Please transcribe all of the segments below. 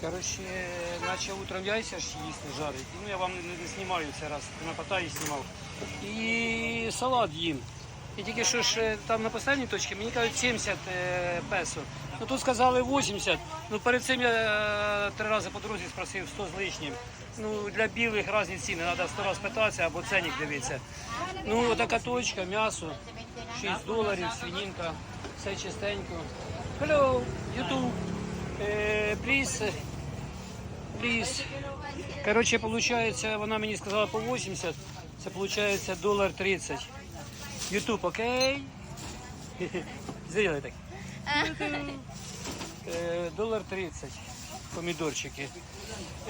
Коротше, наче утром яйця ж їсти жарить. Ну я вам не, не знімаю це раз, на Паттайі знімав. І салат їм. І тільки що ж е, там на останній точці мені кажуть 70 е, песо. Ну тут сказали 80. Ну перед цим я е, три рази по дорозі спросив 100 з лишнім. Ну для білих різні ціни, треба 100 раз питатися або ценник дивитися. Ну така точка, м'ясо, 6 доларів, свининка, все чистенько. Hello, YouTube. Please, please. Коротше, получається, вона мені сказала по 80, це получається долар 30. Ютуб, окей? Сделай так. Е, Долар 30. Помідорчики.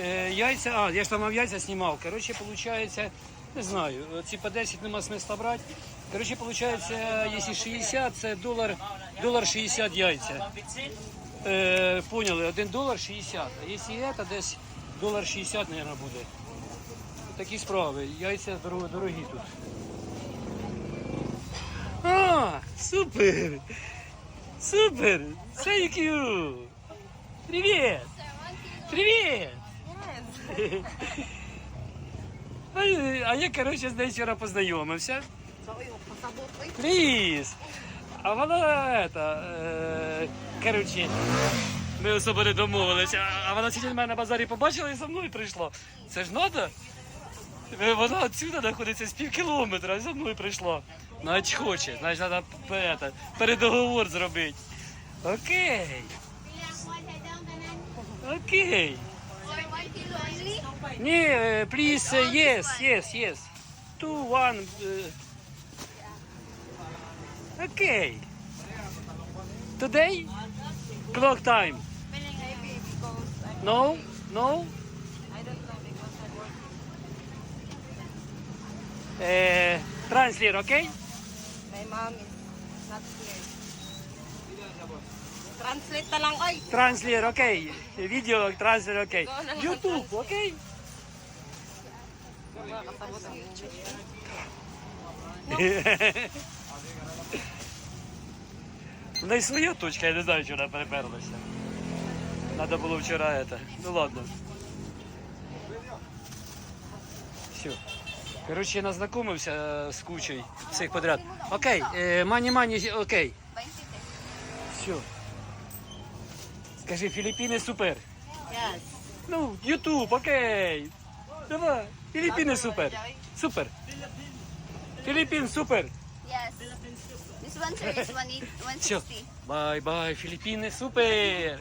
Е, Яйця, а, я ж там яйця знімав. Коротше, получається, не знаю, ці по 10 нема смисла брати. Коротше, получається, якщо 60, це долар, долар 60 яйця. Е, поняли, 1 долар 60. А якщо це, десь долар 60, мабуть, буде. Такі справи. Яйця дорогі, тут. А, супер! Супер! Thank you! Привет! Привет! А, а я, коротше, з нею вчора познайомився. Пліз! А вона, это, е, коротше, ми особо не домовилися, а вона сьогодні мене на базарі побачила і за мною прийшла. Це ж? Е, Вона отсюда знаходиться з пів кілометра, а за мною прийшла. Значить хоче, значить треба это, передоговор зробити. Окей, окей. Ні, е, please, е, yes, yes. Two, one. Okay. Today? Clock time. No? No? I don't know because I'm working. Uh, translate, okay? My mom is not here. Translate oy! Translate, okay. Video, translate, okay. YouTube, okay? У неї своя точка, я не знаю, чого вона переперлася. Надо було вчора это. Ну ладно. Все. Короче, я назнакомився е, з кучей всіх подряд. Окей, е, мані мані, окей. Все. Скажи, Філіппіни супер. Ну, Ютуб, окей. Давай. Філіппіни супер. Супер. Філіппін супер. Yes. This one, sir, is 180 Все. 160. Бай-бай, Філіппіни супер.